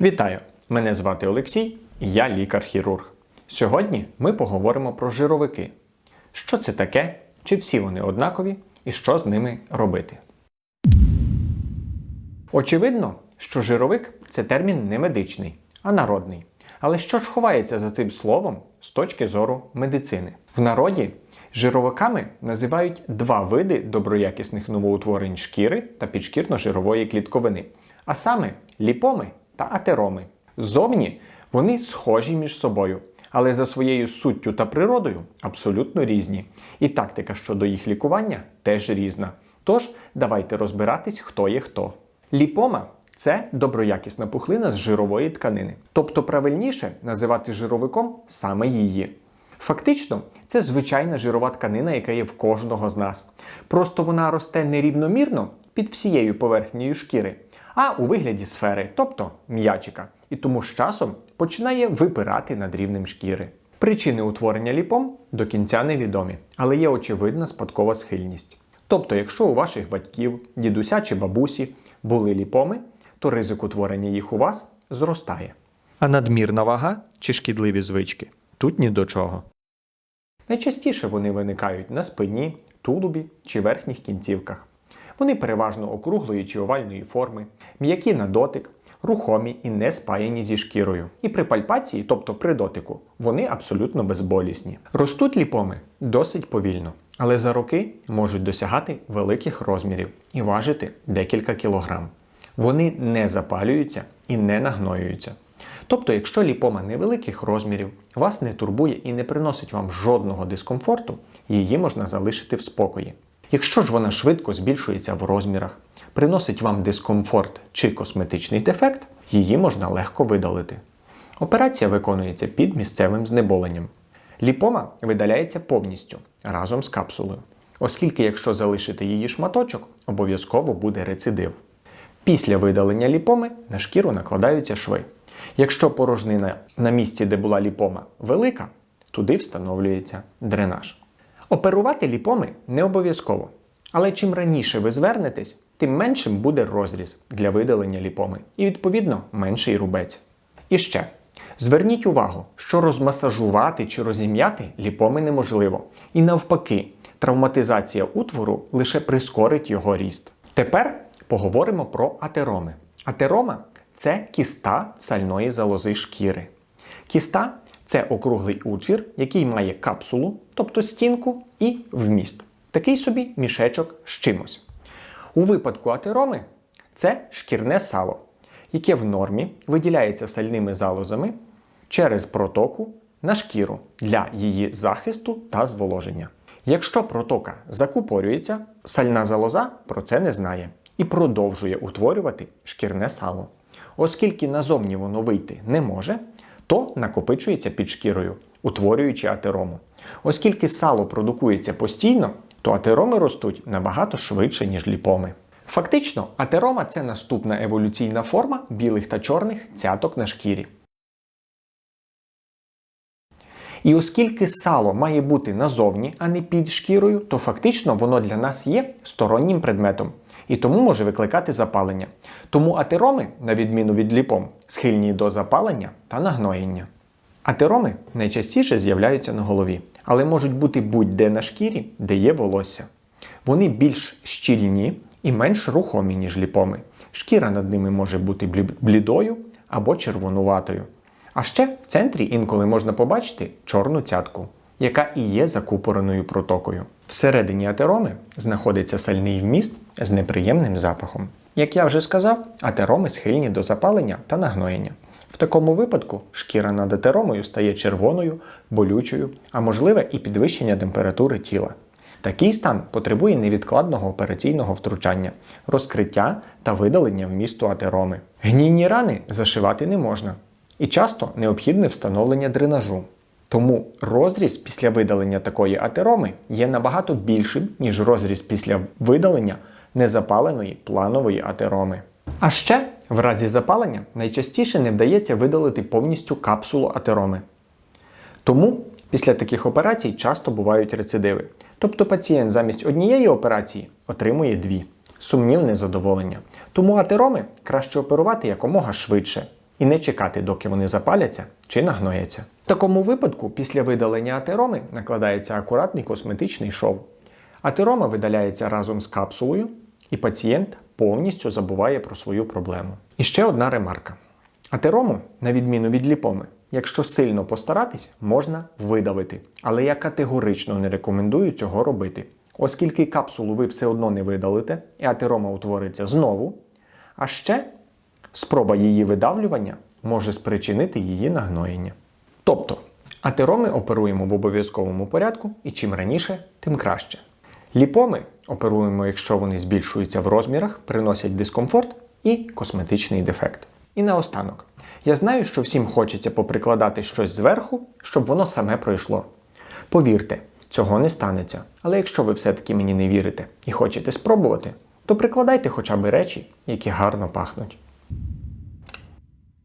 Вітаю! Мене звати Олексій, я лікар-хірург. Сьогодні ми поговоримо про жировики. Що це таке, чи всі вони однакові, і що з ними робити. Очевидно, що жировик це термін не медичний, а народний. Але що ж ховається за цим словом з точки зору медицини? В народі жировиками називають два види доброякісних новоутворень шкіри та підшкірно-жирової клітковини, а саме ліпоми та атероми. Зовні вони схожі між собою, але за своєю суттю та природою абсолютно різні. І тактика щодо їх лікування теж різна. Тож давайте розбиратись, хто є хто. Ліпома це доброякісна пухлина з жирової тканини, тобто правильніше називати жировиком саме її. Фактично, це звичайна жирова тканина, яка є в кожного з нас. Просто вона росте нерівномірно під всією поверхнею шкіри, а у вигляді сфери, тобто м'ячика, і тому з часом починає випирати над рівнем шкіри. Причини утворення ліпом до кінця невідомі, але є очевидна спадкова схильність. Тобто, якщо у ваших батьків, дідуся чи бабусі були ліпоми, то ризик утворення їх у вас зростає. А надмірна вага чи шкідливі звички тут ні до чого. Найчастіше вони виникають на спині, тулубі чи верхніх кінцівках. Вони переважно округлої чи овальної форми, м'які на дотик, рухомі і не спаяні зі шкірою. І при пальпації, тобто при дотику, вони абсолютно безболісні. Ростуть ліпоми досить повільно, але за роки можуть досягати великих розмірів і важити декілька кілограм. Вони не запалюються і не нагноюються. Тобто, якщо ліпома невеликих розмірів, вас не турбує і не приносить вам жодного дискомфорту, її можна залишити в спокої. Якщо ж вона швидко збільшується в розмірах, приносить вам дискомфорт чи косметичний дефект, її можна легко видалити. Операція виконується під місцевим знеболенням. Ліпома видаляється повністю разом з капсулою, оскільки, якщо залишити її шматочок, обов'язково буде рецидив. Після видалення ліпоми на шкіру накладаються шви. Якщо порожнина на місці, де була ліпома, велика, туди встановлюється дренаж. Оперувати ліпоми не обов'язково. Але чим раніше ви звернетесь, тим меншим буде розріз для видалення ліпоми і, відповідно, менший рубець. І ще зверніть увагу, що розмасажувати чи розім'яти ліпоми неможливо. І навпаки, травматизація утвору лише прискорить його ріст. Тепер поговоримо про атероми. Атерома це кіста сальної залози шкіри. Кіста це округлий утвір, який має капсулу, тобто стінку, і вміст. Такий собі мішечок з чимось. У випадку атероми це шкірне сало, яке в нормі виділяється сальними залозами через протоку на шкіру для її захисту та зволоження. Якщо протока закупорюється, сальна залоза про це не знає і продовжує утворювати шкірне сало. Оскільки назовні воно вийти не може, то накопичується під шкірою, утворюючи атерому. Оскільки сало продукується постійно, то атероми ростуть набагато швидше, ніж ліпоми. Фактично, атерома це наступна еволюційна форма білих та чорних цяток на шкірі. І оскільки сало має бути назовні, а не під шкірою, то фактично воно для нас є стороннім предметом і тому може викликати запалення. Тому атероми, на відміну від ліпом, схильні до запалення та нагноєння. Атероми найчастіше з'являються на голові, але можуть бути будь-де на шкірі, де є волосся. Вони більш щільні і менш рухомі, ніж ліпоми. Шкіра над ними може бути блідою або червонуватою. А ще в центрі інколи можна побачити чорну цятку, яка і є закупореною протокою. Всередині атероми знаходиться сальний вміст з неприємним запахом. Як я вже сказав, атероми схильні до запалення та нагноєння. В такому випадку шкіра над атеромою стає червоною, болючою, а можливе і підвищення температури тіла. Такий стан потребує невідкладного операційного втручання, розкриття та видалення вмісту атероми. Гнійні рани зашивати не можна, і часто необхідне встановлення дренажу. Тому розріз після видалення такої атероми є набагато більшим, ніж розріз після видалення незапаленої планової атероми. А ще в разі запалення найчастіше не вдається видалити повністю капсулу атероми. Тому після таких операцій часто бувають рецидиви. Тобто пацієнт замість однієї операції отримує дві. Сумнівне задоволення. Тому атероми краще оперувати якомога швидше і не чекати, доки вони запаляться чи нагнояться. В такому випадку, після видалення атероми накладається акуратний косметичний шов. Атерома видаляється разом з капсулою, і пацієнт повністю забуває про свою проблему. І ще одна ремарка. Атерому, на відміну від ліпоми, якщо сильно постаратись, можна видавити. Але я категорично не рекомендую цього робити, оскільки капсулу ви все одно не видалите, і атерома утвориться знову. А ще спроба її видавлювання може спричинити її нагноєння. Тобто, атероми оперуємо в обов'язковому порядку, і чим раніше, тим краще. Ліпоми оперуємо, якщо вони збільшуються в розмірах, приносять дискомфорт і косметичний дефект. І наостанок, я знаю, що всім хочеться поприкладати щось зверху, щоб воно саме пройшло. Повірте, цього не станеться. Але якщо ви все-таки мені не вірите і хочете спробувати, то прикладайте хоча б речі, які гарно пахнуть.